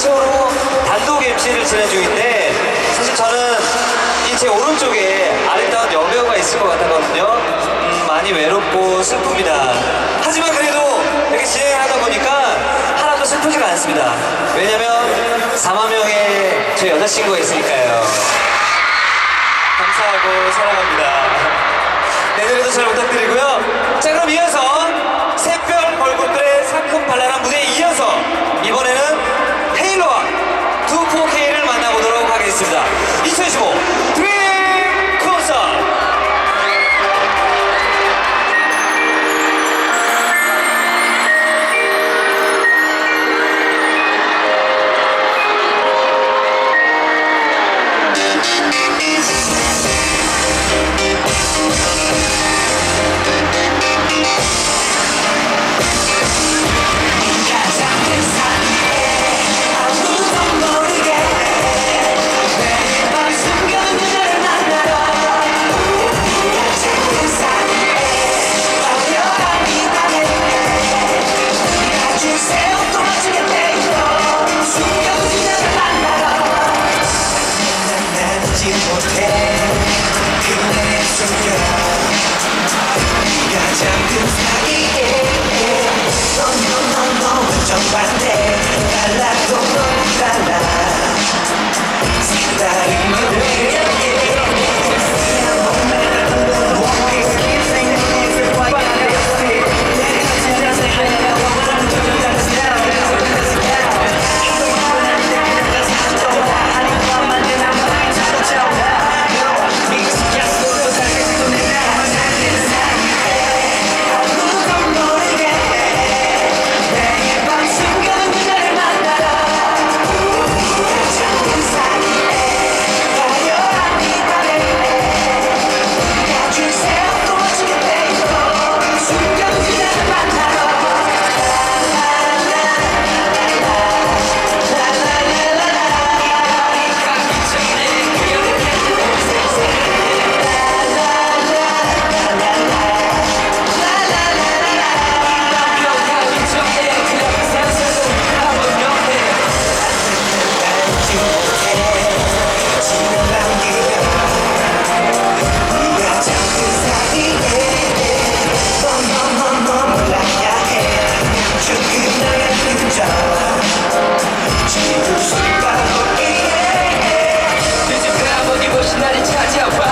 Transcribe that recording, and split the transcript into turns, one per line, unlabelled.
최초로 단독 MC를 진행 중인데 사실 저는 이 제 오른쪽에 아름다운 여배우가 있을 것 같았거든요. 음, 많이 외롭고 슬픕니다. 하지만 그래도 이렇게 진행하다 보니까 하나도 슬프지가 않습니다. 왜냐면 4만 명의 제 여자친구가 있으니까요. 감사하고 사랑합니다. 恰恰反。